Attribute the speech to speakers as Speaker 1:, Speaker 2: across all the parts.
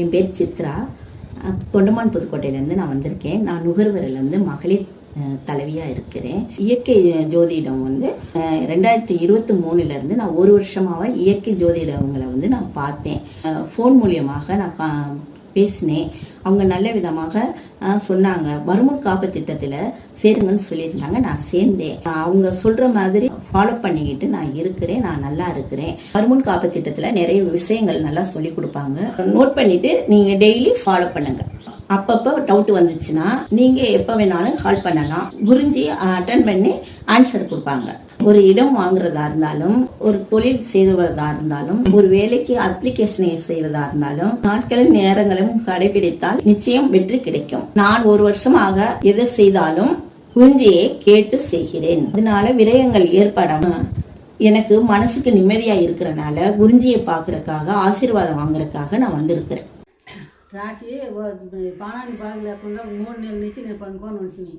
Speaker 1: என் பேர் சித்ரா. தொண்டமான் புதுக்கோட்டையிலேருந்து நான் வந்திருக்கேன். நான் நுகர்வரில் வந்து மகளிர் தலைவியாக இருக்கிறேன். இயற்கை ஜோதிடம் வந்து ரெண்டாயிரத்தி இருபத்தி மூணுலேருந்து நான் ஒரு வருஷமாகவே இயற்கை ஜோதிடங்களை வந்து நான் பார்த்தேன். ஃபோன் மூலியமாக நான் கா பேசினேன். அவங்க நல்ல விதமாக சொன்னாங்க. வருமுன் காப்பு திட்டத்தில் சேருங்கன்னு சொல்லியிருந்தாங்க. நான் சேர்ந்தேன். அவங்க சொல்கிற மாதிரி ஃபாலோ பண்ணிக்கிட்டு நான் இருக்கிறேன். நான் நல்லா இருக்கிறேன். வருமுன் காப்பு திட்டத்தில் நிறைய விஷயங்கள் நல்லா சொல்லி கொடுப்பாங்க. நோட் பண்ணிவிட்டு நீங்கள் டெய்லி ஃபாலோ பண்ணுங்கள் அப்பப்போ டவுட் வந்துச்சுன்னா நீங்க எப்ப வேணாலும் கால் பண்ணலாம். புரிஞ்சு அட்டன் பண்ணி ஆன்சர் கொடுப்பாங்க. ஒரு இடம் வாங்குறதா இருந்தாலும் ஒரு தொழில் செய்வதா இருந்தாலும் ஒரு வேலைக்கு அப்ளிகேஷனை செய்வதா இருந்தாலும் நாட்களும் நேரங்களும் கடைபிடித்தால் நிச்சயம் வெற்றி கிடைக்கும். நான் ஒரு வருஷமாக எதை செய்தாலும் குஞ்சியை கேட்டு செய்கிறேன். அதனால விரயங்கள் ஏற்படாம எனக்கு மனசுக்கு நிம்மதியா இருக்கிறனால குருஞ்சியை பாக்குறதுக்காக ஆசீர்வாதம் வாங்குறதுக்காக நான் வந்திருக்கிறேன்.
Speaker 2: రాకి ఓ- పానానికి బాగా లేకుండా మూడు నెలల నుంచి నేను పనుకొని ఉంటుంది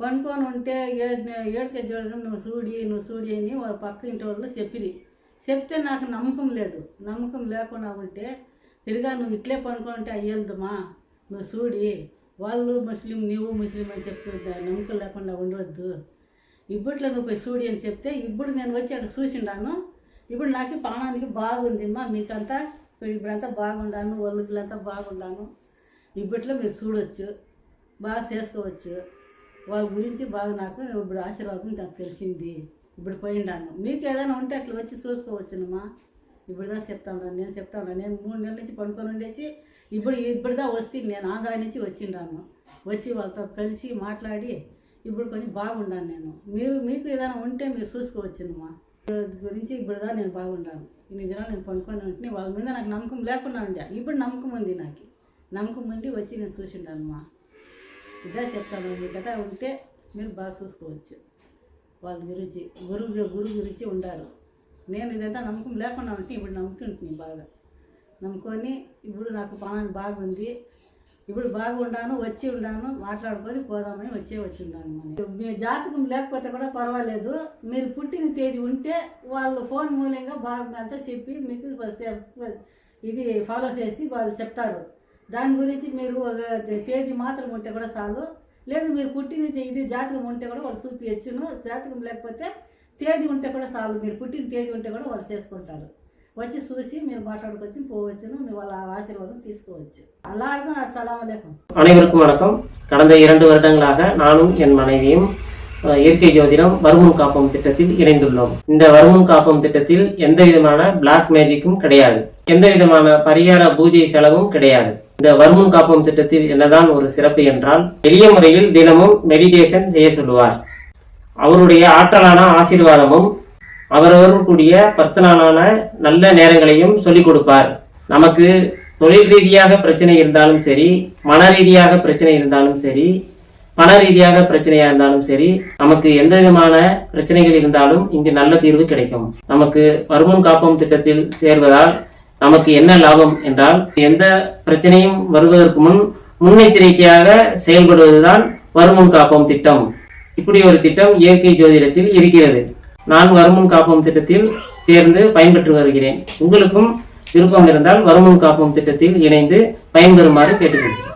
Speaker 2: పండుకొని ఉంటే ఏడు ఏడుకే చూడడం నువ్వు సూడి నువ్వు సూడి అని వాళ్ళ పక్క ఇంటి వాళ్ళు చెప్పిరి. చెప్తే నాకు నమ్మకం లేదు. నమ్మకం లేకుండా ఉంటే తిరిగా నువ్వు ఇట్లే పనుకొని ఉంటే అయ్యేద్దుమా నువ్వు సూడి. వాళ్ళు ముస్లిం నువ్వు ముస్లిం అని చెప్పి నమ్మకం లేకుండా ఉండవద్దు ఇప్పట్లో నువ్వు పోయి సూడి అని చెప్తే ఇప్పుడు నేను వచ్చి అక్కడ చూసిండాను. ఇప్పుడు నాకు ప్రాణానికి బాగుంది అమ్మా మీకంతా సో ఇప్పుడంతా బాగుండాను ఒళ్ళులంతా బాగుండాను. ఇప్పట్లో మీరు చూడొచ్చు బాగా చేసుకోవచ్చు. వాళ్ళ గురించి బాగా నాకు ఇప్పుడు ఆశీర్వాదం నాకు తెలిసింది. ఇప్పుడు పోయిండాను. మీకు ఏదైనా ఉంటే అట్లా వచ్చి చూసుకోవచ్చునమ్మా. ఇప్పుడుదా చెప్తా ఉన్నాను నేను చెప్తా ఉన్నాను. నేను మూడు నెలల నుంచి పండుకొని ఉండేసి ఇప్పుడు ఇప్పుడుదా వస్తే నేను ఆంధ్ర నుంచి వచ్చిండాను. వచ్చి వాళ్ళతో కలిసి మాట్లాడి ఇప్పుడు కొంచెం బాగుండాను నేను. మీరు మీకు ఏదైనా ఉంటే మీరు చూసుకోవచ్చునమ్మా. గురించి ఇప్పుడుదా నేను బాగుంటాను ఇన్ని దినాలు నేను పండుకొని ఉంటే వాళ్ళ మీద నాకు నమ్మకం లేకుండా ఉండే. ఇప్పుడు నమ్మకం ఉంది నాకు. నమ్మకం ఉండి వచ్చి నేను చూసిండానమ్మా ఇదే చెప్తాను. మీ కథ ఉంటే మీరు బాగా చూసుకోవచ్చు. వాళ్ళ గురించి గురువు గురువు గురించి ఉండారు. నేను ఇదంతా నమ్మకం లేకుండా ఉంటే ఇప్పుడు నమ్ముకుంటుంది బాగా. నమ్ముకొని ఇప్పుడు నాకు పాన బాగుంది. ఇప్పుడు బాగుండాను వచ్చి ఉండాను మాట్లాడుకొని పోదామని వచ్చే వచ్చి ఉన్నాను మనం మీ జాతకం లేకపోతే కూడా పర్వాలేదు. మీరు పుట్టిన తేదీ ఉంటే వాళ్ళు ఫోన్ మూలంగా బాగా అంతా చెప్పి మీకు ఇది ఫాలో చేసి వాళ్ళు చెప్తారు. దాని గురించి మీరు ఒక తేదీ మాత్రం ఉంటే కూడా చాలు. లేదు మీరు పుట్టిన తే- ఇది జాతకం ఉంటే కూడా వాళ్ళు చూపించను జాతకం లేకపోతే తేదీ ఉంటే కూడా చాలు. మీరు పుట్టిన తేదీ ఉంటే కూడా వాళ్ళు చేసుకుంటారు. వచ్చి చూసి మీరు మాట్లాడుకొచ్చి పోవచ్చును మీ వాళ్ళ ఆశీర్వాదం తీసుకోవచ్చు అలాగే అస్సలం అలైకుం
Speaker 3: அனைவருக்கும் வணக்கம் கடந்த இரண்டு வருடங்களாக நானும் என் மனைவியும் அஹ், இயற்கை ஜோதிடம் வருமுன் காப்போம் திட்டத்தில் இணைந்துள்ளோம் இந்த வருமுன் காப்போம் திட்டத்தில் எந்த விதமான பிளாக் மேஜிக்கும் கிடையாது எந்த விதமான பரிகார பூஜை செலவும் கிடையாது இந்த வருமுன் காப்போம் திட்டத்தில் என்னதான் ஒரு சிறப்பு என்றால் எளிய முறையில் தினமும் மெடிடேஷன் செய்ய சொல்லுவார் அவருடைய ஆற்றலான ஆசீர்வாதமும் அவரவர்களுடைய பர்சனலான நல்ல நேரங்களையும் சொல்லிக் கொடுப்பார். நமக்கு தொழில் ரீதியாக பிரச்சனை இருந்தாலும் சரி மன ரீதியாக பிரச்சனை இருந்தாலும் சரி பண ரீதியாக பிரச்சனையா இருந்தாலும் சரி நமக்கு எந்த விதமான பிரச்சனைகள் இருந்தாலும் இங்கு நல்ல தீர்வு கிடைக்கும். நமக்கு வருமுன் காப்போம் திட்டத்தில் சேர்வதால் நமக்கு என்ன லாபம் என்றால் எந்த பிரச்சனையும் வருவதற்கு முன் முன்னெச்சரிக்கையாக செயல்படுவதுதான் வருமுன் காப்போம் திட்டம். இப்படி ஒரு திட்டம் இயற்கை ஜோதிடத்தில் இருக்கிறது. நான் வருமுன் காப்போம் திட்டத்தில் சேர்ந்து பயன்பெற்று வருகிறேன். உங்களுக்கும் விருப்பம் இருந்தால் வருமுன் காப்போம் திட்டத்தில் இணைந்து பயன்பெறுமாறு கேட்டுக்கொள்கிறேன்.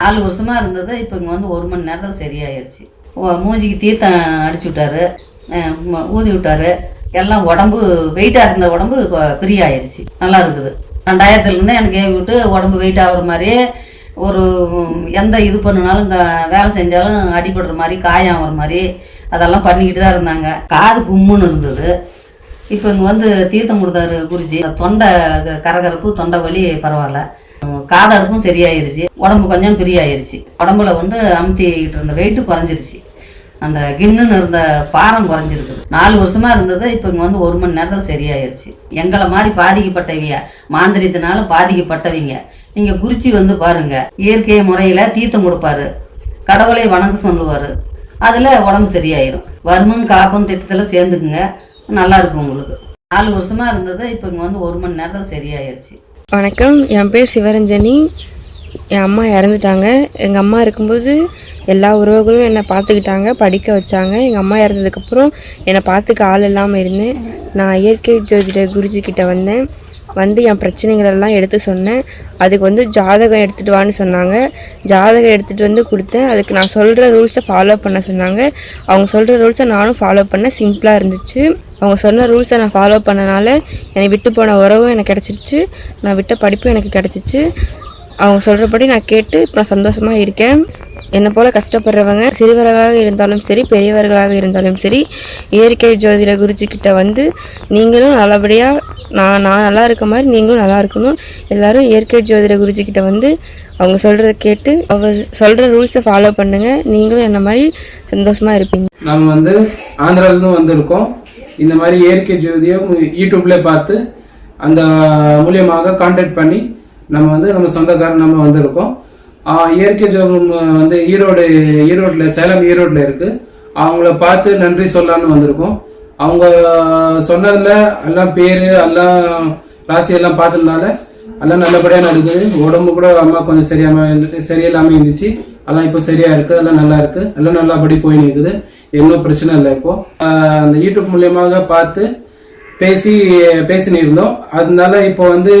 Speaker 4: நாலு வருஷமா இருந்தது இப்போ இங்கே வந்து ஒரு மணி நேரத்தில் சரியாயிருச்சு. மூஞ்சிக்கு தீர்த்தம் அடிச்சு விட்டாரு. ஊதி விட்டாரு. எல்லாம் உடம்பு வெயிட்டாக இருந்த உடம்பு ஃப்ரீ ஆயிடுச்சு நல்லா இருக்குது. ரெண்டாயிரத்துலேருந்து எனக்கு ஏவி விட்டு உடம்பு வெயிட் ஆகுற மாதிரி ஒரு எந்த இது பண்ணினாலும் வேலை செஞ்சாலும் அடிபடுற மாதிரி காயம் ஆகிற மாதிரி அதெல்லாம் பண்ணிக்கிட்டு தான் இருந்தாங்க. காது கும்முன்னு இருந்தது. இப்போ இங்கே வந்து தீர்த்தம் கொடுத்தாரு குருஜி. தொண்டை க- கரகரப்பு தொண்டை வலி பரவாயில்ல. உம், காதடுப்பும் சரியாயிருச்சு. உடம்பு கொஞ்சம் பிரியாயிருச்சு. உடம்புல வந்து அமுத்திக்கிட்டு இருந்த வெயிட்டு குறைஞ்சிருச்சு. அந்த கின்னுன்னு இருந்த பாரம் குறைஞ்சிருக்குது. நாலு வருஷமாக இருந்தது. இப்போ இங்கே வந்து ஒரு மணி நேரத்தில் சரியாயிருச்சு. எங்களை மாதிரி பாதிக்கப்பட்டவங்க மாந்திரியத்தினால பாதிக்கப்பட்டவங்க நீங்கள் குறிச்சி வந்து பாருங்க. இயற்கை முறையில் தீர்த்தம் கொடுப்பாரு. கடவுளை வணங்க சொல்லுவார். அதில் உடம்பு சரியாயிரும். வருமும் காப்பும் திட்டத்தில் சேர்ந்துக்குங்க. நல்லா இருக்கும் உங்களுக்கு. நாலு வருஷமாக இருந்தது இப்போ இங்கே வந்து ஒரு மணி நேரத்தில் சரியாயிருச்சு.
Speaker 5: வணக்கம். என் பேர் சிவரஞ்சனி. என் அம்மா இறந்துட்டாங்க. எங்கள் அம்மா இருக்கும்போது எல்லா உறவுகளும் என்னை பார்த்துக்கிட்டாங்க படிக்க வச்சாங்க. எங்கள் அம்மா இறந்ததுக்கப்புறம் என்னை பார்த்துக்க ஆள் இல்லாமல் இருந்தேன். நான் இயற்கை ஜோதிட குருஜி கிட்ட வந்தேன். வந்து என் பிரச்சனைகளெல்லாம் எடுத்து சொன்னேன். அதுக்கு வந்து ஜாதகம் எடுத்துகிட்டு வான்னு சொன்னாங்க. ஜாதகம் எடுத்துகிட்டு வந்து கொடுத்தேன். அதுக்கு நான் சொல்கிற ரூல்ஸை ஃபாலோ பண்ண சொன்னாங்க. அவங்க சொல்கிற ரூல்ஸை நானும் ஃபாலோ பண்ணேன் சிம்பிளாக இருந்துச்சு. அவங்க சொன்ன ரூல்ஸை நான் ஃபாலோ பண்ணனால என்னை விட்டு போன உறவும் எனக்கு கிடச்சிருச்சு. நான் விட்ட படிப்பும் எனக்கு கிடச்சிச்சு. அவங்க சொல்கிறபடி நான் கேட்டு இப்போ நான் சந்தோஷமாக இருக்கேன். என்னை போல் கஷ்டப்படுறவங்க சிறுவர்களாக இருந்தாலும் சரி பெரியவர்களாக இருந்தாலும் சரி இயற்கை ஜோதிட குருஜி கிட்ட வந்து நீங்களும் நல்லபடியாக நான் நான் நல்லா இருக்க மாதிரி நீங்களும் நல்லா இருக்கணும். எல்லோரும் இயற்கை ஜோதிட குருஜி கிட்ட வந்து அவங்க சொல்கிறத கேட்டு அவர் சொல்கிற ரூல்ஸை ஃபாலோ பண்ணுங்கள் நீங்களும் என்ன மாதிரி சந்தோஷமாக இருப்பீங்க.
Speaker 6: நம்ம வந்து ஆந்திராவிலேருந்து வந்திருக்கோம். இந்த மாதிரி இயற்கை ஜோதியம் யூடியூப்பில் பார்த்து அந்த மூலியமாக காண்டாக்ட் பண்ணி நம்ம வந்து நம்ம சொந்தக்காரர் நம்ம வந்திருக்கோம். இயற்கை ஜோதியம் வந்து ஈரோடு ஈரோட்டில் சேலம் ஈரோட்டில் இருக்குது அவங்கள பார்த்து நன்றி சொல்லான்னு வந்திருக்கோம். அவங்க சொன்னதுல எல்லாம் பேரு எல்லாம் ராசி எல்லாம் பார்த்ததுனால எல்லாம் நல்லபடியா நடக்குது. உடம்பு கூட அம்மா கொஞ்சம் சரியாம இருந்து- சரியில்லாம இருந்துச்சு. எல்லாம் இப்போ சரியா இருக்கு எல்லாம் நல்லா இருக்கு. எல்லாம் நல்லபடி போய் நிற்குது எதுவும் பிரச்சனை இல்லை இப்போ. அந்த யூடியூப் மூலியமாக பார்த்து பேசி பேசினு இருந்தோம். அதனால இப்போ வந்து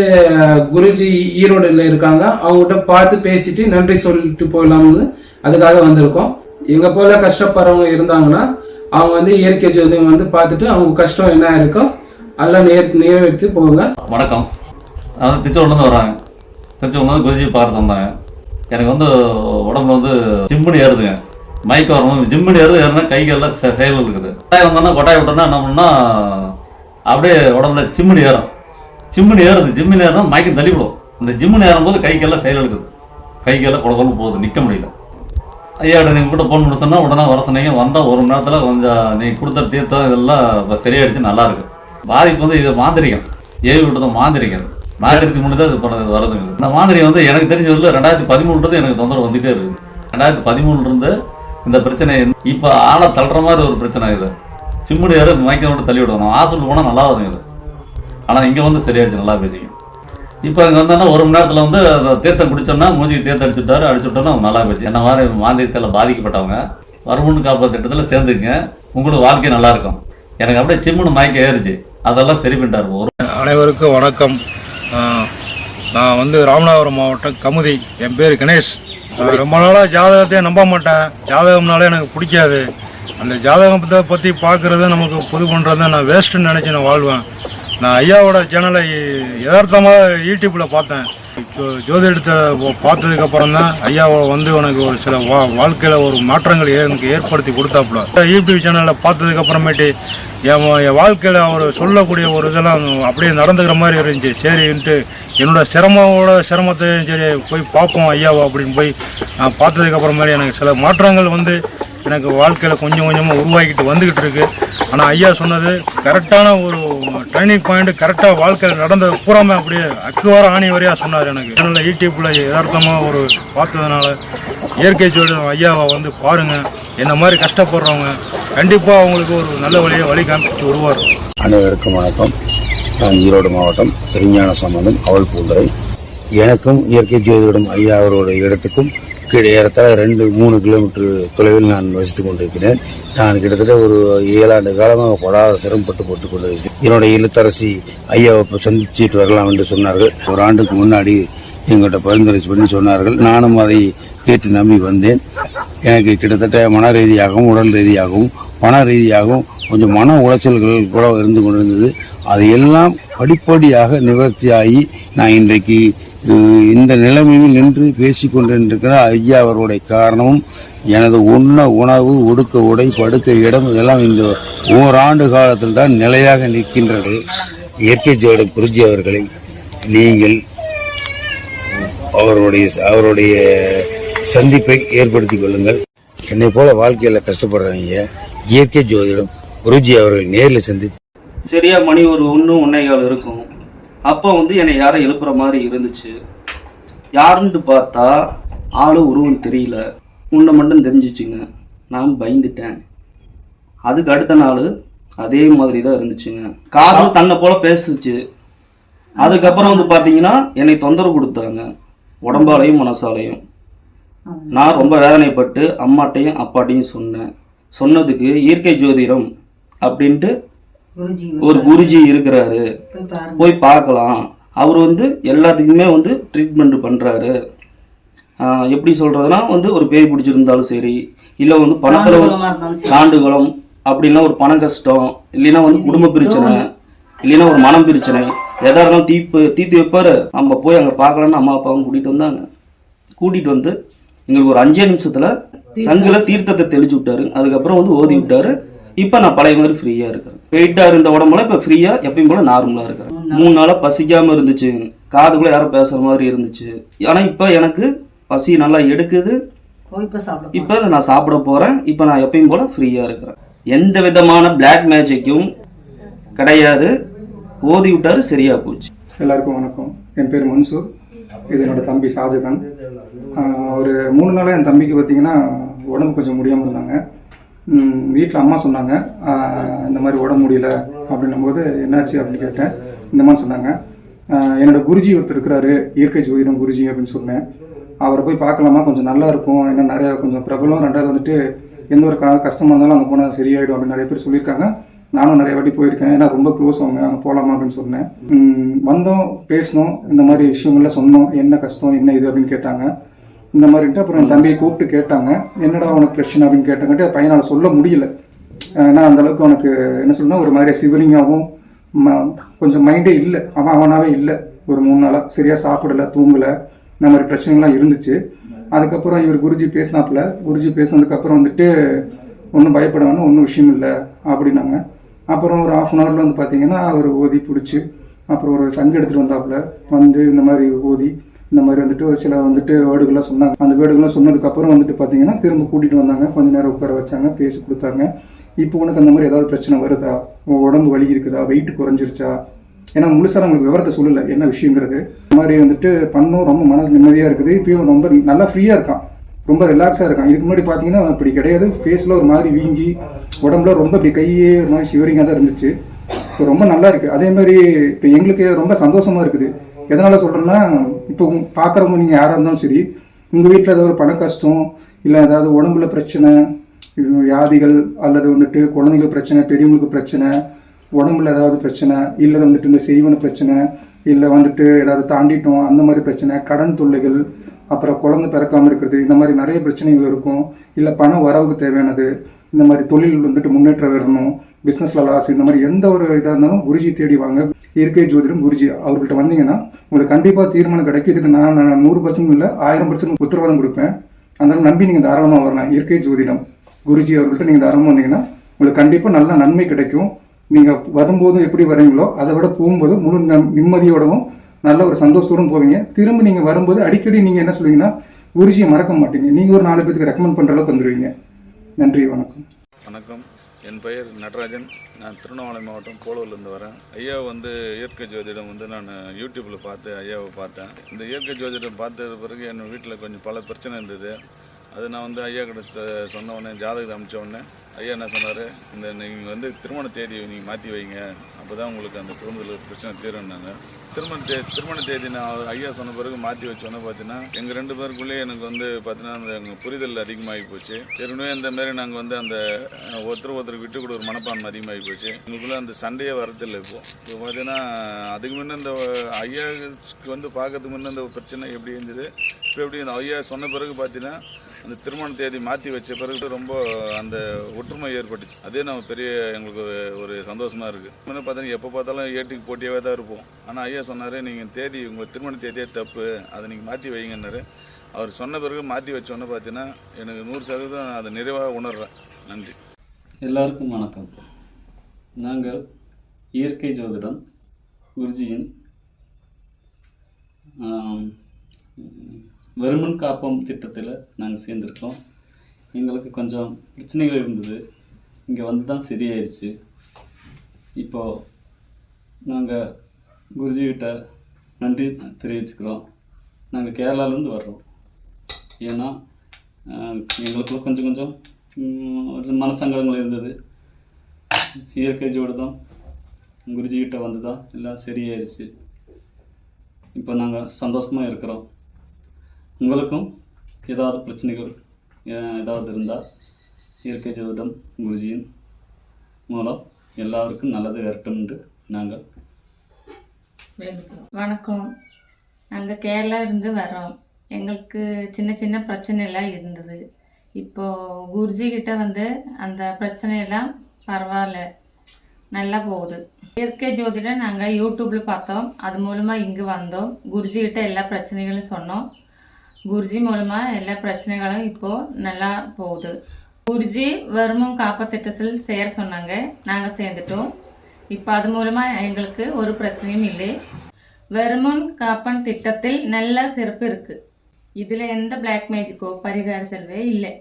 Speaker 6: குருஜி ஈரோடுல இருக்காங்க. அவங்ககிட்ட பார்த்து பேசிட்டு நன்றி சொல்லிட்டு போயிடலாம்னு அதுக்காக வந்திருக்கோம். எங்க போல கஷ்டப்படுறவங்க இருந்தாங்கன்னா அவங்க வந்து இயற்கை ஜோதியம் வந்து பார்த்துட்டு அவங்க கஷ்டம் என்ன இருக்கோ எல்லாம் நேர் நிறைவேற்றி போங்க.
Speaker 7: வணக்கம். நான் வந்து திருச்செங்கோட்லேருந்து வராங்க வந்து குருஜி பார்த்து வந்தாங்க. எனக்கு வந்து உடம்புல வந்து ஜிம்முன்னு ஏறுதுங்க. மயக்கம் வரணும். ஜிம்முன்னு ஏறுது ஏறுனா கைகள்லாம் செ செயல் இருக்குது. கொட்டாய் வந்தோன்னா கொட்டாய் விட்டோம்னா என்ன பண்ணால் அப்படியே உடம்புல சிம்முனி ஏறும். சிம்முனி ஏறுது. ஜிம்முனு ஏறினா மயக்கம் தள்ளிவிடும். அந்த ஜிம்முனு ஏறும்போது கைக்கெல்லாம் செயல் இருக்குது. கைக்கெல்லாம் குடகுடன்னு போகுது. நிற்க முடியல. ஐயா நீங்கள் கூட ஃபோன் பண்ண சொன்னால் உடனே வர சொன்னீங்க. வந்தால் ஒரு மணி நேரத்தில் கொஞ்சம் நீங்கள் கொடுத்த தீர்த்தம் இதெல்லாம் சரியாயிடுச்சு நல்லாயிருக்கும் பாதிப்பு வந்து இது மாந்திரிகம். ஏவி விட்டது மாந்திரிகம். மாந்திரத்துக்கு முன்னாடி தான் இது பண்ணது வருதுங்க இந்த மாந்திரிகம் வந்து எனக்கு தெரிஞ்சதில் ரெண்டாயிரத்தி பதிமூணுலேருந்து எனக்கு தொந்தரவு வந்துகிட்டே இருக்குது ரெண்டாயிரத்தி பதிமூணுலேருந்து இந்த பிரச்சனை இப்போ ஆளை தள்ளுற மாதிரி ஒரு பிரச்சனை இது. சிம்முடி ஏற மயக்கம் விட்டு தள்ளி விடுவோம் நான் ஹாஸ்பிட்டல் போனால் நல்லா வருங்க இது. ஆனால் இங்கே வந்து சரியாயிடுச்சு நல்லா பேசிக்கும் இப்போ இங்கே வந்தோன்னா ஒரு மணி நேரத்தில் வந்து அந்த தீர்த்தம் குடிச்சோன்னா மூஞ்சிக்கு தீர்த்தம் அடிச்சுட்டாரு அடிச்சுட்டோன்னா நல்லா போச்சு. என்ன மாதிரி மாநிலத்தில் பாதிக்கப்பட்டவங்க. வருமுன் காப்பீடு திட்டத்தில் சேர்ந்துங்க உங்களுக்கு வாழ்க்கை நல்லாயிருக்கும் எனக்கு அப்படியே சிம்முன்னு மயக்க ஏறிச்சு. அதெல்லாம் சரி பண்ணிட்டாரு. ஒரு
Speaker 8: அனைவருக்கும் வணக்கம். நான் வந்து ராமநாதபுரம் மாவட்டம் கமுதி. என் பேர் கணேஷ். ரொம்ப நாளாக ஜாதகத்தையே நம்ப மாட்டேன். ஜாதகம்னாலே எனக்கு பிடிக்காது. அந்த ஜாதகத்தை பற்றி பார்க்குறது நமக்கு புது பண்ணுறது நான் வேஸ்ட்டுன்னு நினச்சி நான் வாழ்வேன். நான் ஐயாவோட சேனலை யதார்த்தமாக யூடியூப்பில் பார்த்தேன். ஜோ- ஜோதிடத்தை பார்த்ததுக்கப்புறம் தான் ஐயாவை வந்து உனக்கு ஒரு சில வா வாழ்க்கையில் ஒரு மாற்றங்கள் ஏ- எனக்கு ஏற்படுத்தி கொடுத்தாப்புல. யூடியூப் சேனலில் பார்த்ததுக்கப்புறமேட்டு என் என் வாழ்க்கையில் அவர் சொல்லக்கூடிய ஒரு இதெல்லாம் அப்படியே நடந்துக்கிற மாதிரி இருந்துச்சு. சரின்ட்டு என்னோட சிரமோட சிரமத்தையும் சரி போய் பார்ப்போம் ஐயாவை அப்படின்னு போய் நான் பார்த்ததுக்கப்புறமேட்டு எனக்கு சில மாற்றங்கள் வந்து எனக்கு வாழ்க்கையில் கொஞ்சம் கொஞ்சமாக உருவாக்கிட்டு வந்துக்கிட்டு இருக்குது ஆனால் ஐயா சொன்னது கரெக்டான ஒரு டர்னிங் பாயிண்ட் கரெக்டாக வாழ்க்கையில் நடந்தது பூராமல் அப்படியே அக்குவார ஆணி வரையா சொன்னார் எனக்கு. நல்ல யூடியூப்பில் யதார்த்தமாக ஒரு பார்த்ததுனால இயற்கை ஜோதிடம் ஐயாவை வந்து பாருங்கள் என்ன மாதிரி கஷ்டப்படுறவங்க கண்டிப்பாக அவங்களுக்கு ஒரு நல்ல வழியை வழி காமிச்சு வருவார்
Speaker 9: அனைவருக்கும் வணக்கம். நான் ஈரோடு மாவட்டம் திருஞான சம்பந்தம் அவள் பூந்துரை எனக்கும் இயற்கை ஜோதிடம் ஐயா அவருடைய இடத்துக்கும் கீழே ஏறத்தாழ ரெண்டு மூணு கிலோமீட்டர் தொலைவில் நான் வசித்துக் கொண்டிருக்கிறேன். நான் கிட்டத்தட்ட ஒரு ஏழாண்டு காலமாக படாத சிரமப்பட்டு போட்டுக் கொண்டிருக்கிறேன். என்னுடைய இல்லத்தரசி ஐயாவை சந்திச்சுட்டு வரலாம் என்று சொன்னார்கள். ஒரு ஆண்டுக்கு முன்னாடி எங்கள்கிட்ட பரிந்துரை பண்ணி சொன்னார்கள். நானும் அதை கேட்டு நம்பி வந்தேன். எனக்கு கிட்டத்தட்ட மன ரீதியாகவும் உடல் ரீதியாகவும் பண ரீதியாகவும் கொஞ்சம் மன உளைச்சல்கள் கூட இருந்து கொண்டிருந்தது. அதையெல்லாம் படிப்படியாக நிவர்த்தியாகி நான் இன்றைக்கு இந்த நிலைமையில் நின்று பேசிக் கொண்டிருக்கிற ஐயா அவருடைய காரணமும் எனது உண்ண உணவு உடுக்க உடை படுக்க இடம் இதெல்லாம் இந்த ஓராண்டு காலத்தில் தான் நிலையாக நிற்கின்றது. இயற்கை ஜோட குருஜி அவர்களை நீங்கள் அவருடைய அவருடைய சந்திப்பை ஏற்படுத்திக் கொள்ளுங்கள். என்னை போல வாழ்க்கையில கஷ்டப்படுறவங்க இயற்கை ஜோதிடம் குருஜி அவர்கள் நேரில் சந்தி
Speaker 10: சரியா மணி ஒரு ஒன்று ஒன்னேகால் இருக்கும். அப்போ வந்து என்னை யாரோ எழுப்புற மாதிரி இருந்துச்சு. யாருன்ட்டு பார்த்தா ஆளு உருவம் தெரியல. உன்னை மட்டும் தெரிஞ்சிச்சுங்க. நான் பயந்துட்டேன். அதுக்கு அடுத்த நாள் அதே மாதிரி தான் இருந்துச்சுங்க. காதல் தன்னை போல பேசுச்சு. அதுக்கப்புறம் வந்து பார்த்தீங்கன்னா என்னை தொந்தரவு கொடுத்தாங்க. உடம்பாலையும் மனசாலையும். நான் ரொம்ப வேதனைப்பட்டு அம்மாட்டையும் அப்பாட்டையும் சொன்னேன். சொன்னதுக்கு இயற்கை ஜோதிடம் அப்படின்ட்டு ஒரு குருஜி இருக்கிறாரு. போய் பார்க்கலாம். அவர் வந்து எல்லாத்துக்குமே வந்து ட்ரீட்மெண்ட் பண்ணுறாரு எப்படி சொல்கிறதுனா வந்து ஒரு பேய் பிடிச்சிருந்தாலும் சரி இல்லை வந்து பணத்தில் காண்டுகுளம் அப்படின்னா ஒரு பண கஷ்டம் இல்லைன்னா வந்து குடும்ப பிரச்சனை இல்லைன்னா ஒரு மனம் பிரச்சனை. எதா இருந்தாலும் தீப்பு தீர்த்து வைப்பார். நம்ம போய் அங்கே பார்க்கலான்னு அம்மா அப்பாவும் கூட்டிகிட்டு வந்தாங்க. கூட்டிகிட்டு வந்து எங்களுக்கு ஒரு அஞ்சே நிமிஷத்தில் சங்கில் தீர்த்தத்தை தெளிச்சு விட்டாரு. அதுக்கப்புறம் வந்து ஓதி விட்டாரு. இப்போ நான் பழைய மாதிரி ஃப்ரீயாக இருக்கிறேன். வெயிட்டாக இருந்த உடம்புல இப்போ ஃப்ரீயாக எப்பயும் போல நார்மலாக இருக்கிறேன். மூணு நாளாக பசிக்காமல் இருந்துச்சு. காதுக்குள்ளே யாரும் பேசுகிற மாதிரி இருந்துச்சு. ஆனால் இப்போ எனக்கு பசி நல்லா எடுக்குது. இப்போ நான் சாப்பிட போகிறேன் இப்போ நான் எப்பயும் போல ஃப்ரீயாக இருக்கிறேன். எந்த விதமான பிளாக் மேஜிக்கும் கிடையாது. ஓதி விட்டாரு சரியா போச்சு.
Speaker 11: எல்லாருக்கும் வணக்கம். என் பேர் மன்சூர். இது என்னோட தம்பி ஷாஜகான் ஒரு மூணு நாளாக என் தம்பிக்கு பார்த்தீங்கன்னா உடம்பு கொஞ்சம் முடியாமல் இருந்தாங்க. வீட்டில் அம்மா சொன்னாங்க இந்த மாதிரி உடம்பு முடியல அப்படின்னும் போது என்னாச்சு? அப்படின்னு கேட்டேன். இந்த மாதிரி சொன்னாங்க என்னோடய என்னோட குருஜி ஒருத்தர் இருக்கிறாரு இயற்கை ஜோதிடம் குருஜி அப்படின்னு சொன்னேன். அவரை போய் பார்க்கலாமா? கொஞ்சம் நல்லா இருக்கும். ஏன்னா நிறையா கொஞ்சம் பிரபலம். ரெண்டாவது வந்துட்டு எந்த ஒரு கால கஷ்டமாக இருந்தாலும் அங்கே போனால் சரியாயிடும் அப்படின்னு நிறைய பேர் சொல்லியிருக்காங்க. நானும் நிறைய வாட்டி போயிருக்கேன். ஏன்னா ரொம்ப க்ளோஸ் அவங்க. அங்கே போகலாமா அப்படின்னு சொன்னேன். வந்தோம் பேசினோம். இந்த மாதிரி விஷயங்கள்லாம் சொன்னோம். என்ன கஷ்டம்? என்ன இது? அப்படின்னு கேட்டாங்க. இந்த மாதிரிட்டு அப்புறம் என் தம்பியை கூப்பிட்டு கேட்டாங்க. என்னடா உனக்கு பிரச்சனை அப்படின்னு கேட்டாங்கட்டு பையனால் சொல்ல முடியல. ஏன்னா அந்த அளவுக்கு அவனுக்கு என்ன சொல்லணும் ஒரு மாதிரி சிவனிங்காகவும் கொஞ்சம் மைண்டே இல்லை. அவன் அவனாவே இல்லை. ஒரு மூணு நாளாக சரியாக சாப்பிடல தூங்கலை. இந்த மாதிரி பிரச்சனைகள்லாம் இருந்துச்சு. அதுக்கப்புறம் இவர் குருஜி பேசினாப்புல குருஜி பேசினதுக்கப்புறம் வந்துட்டு ஒன்றும் பயப்பட வேணாம் ஒன்றும் விஷயம் இல்லை. அப்படின்னாங்க. அப்புறம் ஒரு ஆஃப் அன் ஹவரில் வந்து பார்த்தீங்கன்னா அவர் ஓதி பிடிச்சி அப்புறம் ஒரு சங்கு எடுத்துகிட்டு வந்தாப்புல வந்து இந்த மாதிரி ஓதி இந்த மாதிரி வந்துட்டு ஒரு சில வந்துட்டு வேர்டுகள்லாம் சொன்னாங்க. அந்த வேர்டுகள்லாம் சொன்னதுக்கப்புறம் வந்துட்டு பார்த்தீங்கன்னா திரும்ப கூட்டிகிட்டு வந்தாங்க. கொஞ்ச நேரம் உட்கார வச்சாங்க பேசி கொடுத்தாங்க. இப்போ உனக்கு அந்த மாதிரி ஏதாவது பிரச்சனை வருதா? உன் உடம்பு வலி இருக்குதா? வெயிட் குறைஞ்சிருச்சா? ஏன்னா முழுசாக நம்மளுக்கு விவரத்தை சொல்லலை. என்ன விஷயங்கிறது? இந்த மாதிரி வந்துட்டு பண்ணோம். ரொம்ப மனசு நிம்மதியாக இருக்குது. இப்போயும் ரொம்ப நல்லா ஃப்ரீயாக இருக்கான். ரொம்ப ரிலாக்ஸாக இருக்கான். இதுக்கு முன்னாடி பார்த்தீங்கன்னா அப்படி இப்படி கிடையாது ஃபேஸில் ஒரு மாதிரி வீங்கி உடம்புல ரொம்ப இப்படி கையே ஒரு மாதிரி சிவரிங்காக தான் இருந்துச்சு. இப்போ ரொம்ப நல்லா இருக்குது அதே மாதிரி இப்போ எங்களுக்கு ரொம்ப சந்தோஷமாக இருக்குது. எதனால் சொல்கிறேன்னா இப்போ பார்க்குறவங்க நீங்கள் யாராக இருந்தாலும் சரி உங்கள் வீட்டில் ஏதாவது ஒரு பண கஷ்டம் இல்லை ஏதாவது உடம்புல பிரச்சனை வியாதிகள் அல்லது வந்துட்டு குழந்தைங்களுக்கு பிரச்சனை பெரியவங்களுக்கு பிரச்சனை உடம்புல ஏதாவது பிரச்சனை இல்லை வந்துட்டு இந்த செய்வன பிரச்சனை இல்லை வந்துட்டு ஏதாவது தாண்டிட்டோம் அந்த மாதிரி பிரச்சனை கடன் தொல்லைகள் அப்புறம் குழந்தை பிறக்காமல் இருக்கிறது இந்த மாதிரி நிறைய பிரச்சனைகள் இருக்கும். இல்லை பண வரவுக்கு தேவையானது இந்த மாதிரி தொழில் வந்துட்டு முன்னேற்றம் வரணும். பிஸ்னஸில் லாஸ் இந்த மாதிரி எந்த ஒரு இதாக இருந்தாலும் குருஜி தேடி வாங்க. இயற்கை ஜோதிடம் குருஜி அவர்கிட்ட வந்தீங்கன்னா உங்களுக்கு கண்டிப்பாக தீர்மானம் கிடைக்கும். இதுக்கு நான் நூறு பர்சன்ட் இல்லை ஆயிரம் பர்சன்ட் உத்தரவாதம் கொடுப்பேன். அதனால் நம்பி நீங்கள் தாராளமாக வரலாம். இயற்கை ஜோதிடம் குருஜி அவர்கள்ட்ட நீங்கள் தாராளமாக வந்தீங்கன்னா உங்களுக்கு கண்டிப்பாக நல்ல நன்மை கிடைக்கும். நீங்கள் வரும்போது எப்படி வரீங்களோ அதை விட போகும்போது முழு நம்- நிம்மதியோடவும் நல்ல ஒரு சந்தோஷத்தோடும் போவீங்க. திரும்ப நீங்கள் வரும்போது அடிக்கடி நீங்கள் என்ன சொல்லுவீங்கன்னா குருஜியை மறக்க மாட்டீங்க. நீங்கள் ஒரு நாலு பேருக்கு ரெக்கமெண்ட் பண்ணுற அளவுக்கு வந்துடுவீங்க நன்றி வணக்கம்.
Speaker 12: வணக்கம். என் பெயர் நடராஜன். நான் திருவண்ணாமலை மாவட்டம் போலூர்லேருந்து வரேன். ஐயா வந்து இயற்கை ஜோதிடம் வந்து நான் யூடியூப்பில் பார்த்து ஐயாவை பார்த்தேன். இந்த இயற்கை ஜோதிடம் பார்த்தது பிறகு என் வீட்டில் கொஞ்சம் பல பிரச்சனை இருந்தது. அது நான் வந்து ஐயா கிட்ட சொன்ன உடனே ஜாதகத்தை அனுப்பிச்ச உடனே ஐயா என்ன சொன்னார்? இந்த நீங்கள் வந்து திருமண தேதியை நீங்கள் மாற்றி வைங்க. அப்போ தான் உங்களுக்கு அந்த குடும்பத்தில் பிரச்சனை தீருன்னாங்க திருமண தே திருமண தேதி நான் அவர் ஐயா சொன்ன பிறகு மாற்றி வச்சோன்னே பார்த்தீங்கன்னா எங்கள் ரெண்டு பேருக்குள்ளேயே எனக்கு வந்து பார்த்தீங்கன்னா அந்த எங்கள் புரிதல் அதிகமாகி போச்சு. ஏற்கனவே இந்த மாதிரி நாங்கள் வந்து அந்த ஒருத்தர் ஒருத்தர் விட்டு கொடுக்குற மனப்பான்மை அதிகமாகி போச்சு. எங்களுக்குள்ளே அந்த சண்டையே வரதில்லை இப்போ. இப்போ பார்த்தீங்கன்னா அதுக்கு முன்னே இந்த ஐயாவுக்கு வந்து பார்க்கறதுக்கு முன்ன இந்த பிரச்சனை எப்படி இருந்தது? இப்போ எப்படி இந்த ஐயா சொன்ன பிறகு பார்த்தீங்கன்னா அந்த திருமண தேதி மாற்றி வச்ச பிறகு ரொம்ப அந்த ஒற்றுமை ஏற்பட்டுச்சு. அதே நம்ம பெரிய எங்களுக்கு ஒரு- சந்தோஷமாக இருக்குது முன்ன பார்த்தீங்கன்னா எப்போ பார்த்தாலும் ஏட்டுக்கு போட்டியாகவே தான் இருப்போம். ஆனால் ஐயா சொன்னார் நீங்கள் தேதி உங்கள் திருமண தேதியே தப்பு அதை நீங்கள் மாற்றி வைங்கன்னாரு. அவர் சொன்ன பிறகு மாற்றி வச்சோன்னு பார்த்தீங்கன்னா எனக்கு நூறு சதவீதம் அதை நிறைவாக உணர்றேன். நன்றி.
Speaker 13: எல்லாருக்கும் வணக்கம். நாங்கள் இயற்கை ஜோதிடம் குருஜியின் வெறுமன் வருமன் காப்போம் திட்டத்தில் நாங்கள் சேர்ந்துருக்கோம். எங்களுக்கு கொஞ்சம் பிரச்சனைகள் இருந்தது. இங்கே வந்து தான் சரியாயிருச்சு. இப்போது நாங்கள் குருஜிகிட்ட நன்றி தெரிவிச்சுக்கிறோம். நாங்கள் கேரளாலேருந்து வர்றோம். ஏன்னா எங்களுக்குள்ள கொஞ்சம் கொஞ்சம் ஒரு மனசங்கடங்கள் இருந்தது. இயற்கை ஜோடிதான் குருஜிகிட்ட வந்து தான் எல்லாம் சரியாயிருச்சு. இப்போ நாங்கள் சந்தோஷமாக இருக்கிறோம். உங்களுக்கும் ஏதாவது பிரச்சனைகள் ஏதாவது இருந்தால் இயற்கை ஜோதிடம் குருஜியின் மூலம் எல்லாருக்கும் நல்லது வரட்டும்னு நாங்கள்
Speaker 14: வணக்கம். நாங்கள் கேரளா இருந்து வரோம் எங்களுக்கு சின்ன சின்ன பிரச்சனையெல்லாம் இருந்தது. இப்போது குருஜி கிட்ட வந்து அந்த பிரச்சனையெல்லாம் பரவாயில்ல. நல்லா போகுது. இயற்கை ஜோதிடம் நாங்கள் யூடியூப்பில் பார்த்தோம். அது மூலமாக இங்கே வந்தோம். குருஜி கிட்ட எல்லா பிரச்சனைகளும் சொன்னோம். குருஜி மூலமாக எல்லா பிரச்சனைகளும் இப்போது நல்லா போகுது. குருஜி வருமும் காப்பத்திட்டத்தில் சேர சொன்னாங்க. நாங்கள் சேர்ந்துட்டோம். இப்போ அது மூலமாக எங்களுக்கு ஒரு பிரச்சனையும் இல்லை வருமுன் காப்பன் திட்டத்தில் நல்ல சிறப்பு இருக்குது இதில் எந்த பிளாக் மேஜிக்கோ பரிகார செலவே இல்லை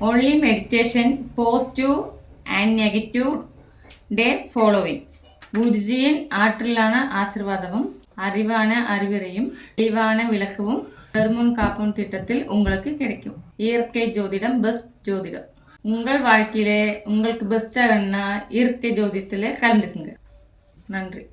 Speaker 14: only meditation positive and negative day following குருஜியின் ஆற்றலான ஆசிர்வாதமும் அறிவான அறிவுரையும் தெளிவான விளக்கமும் வருமுன் காப்போம் திட்டத்தில் உங்களுக்கு கிடைக்கும் இயற்கை ஜோதிடம் பெஸ்ட் ஜோதிடம் உங்கள் வாழ்க்கையிலே உங்களுக்கு பெஸ்ட்டாக என்ன இயற்கை ஜோதியத்தில் கலந்துக்குங்க. நன்றி.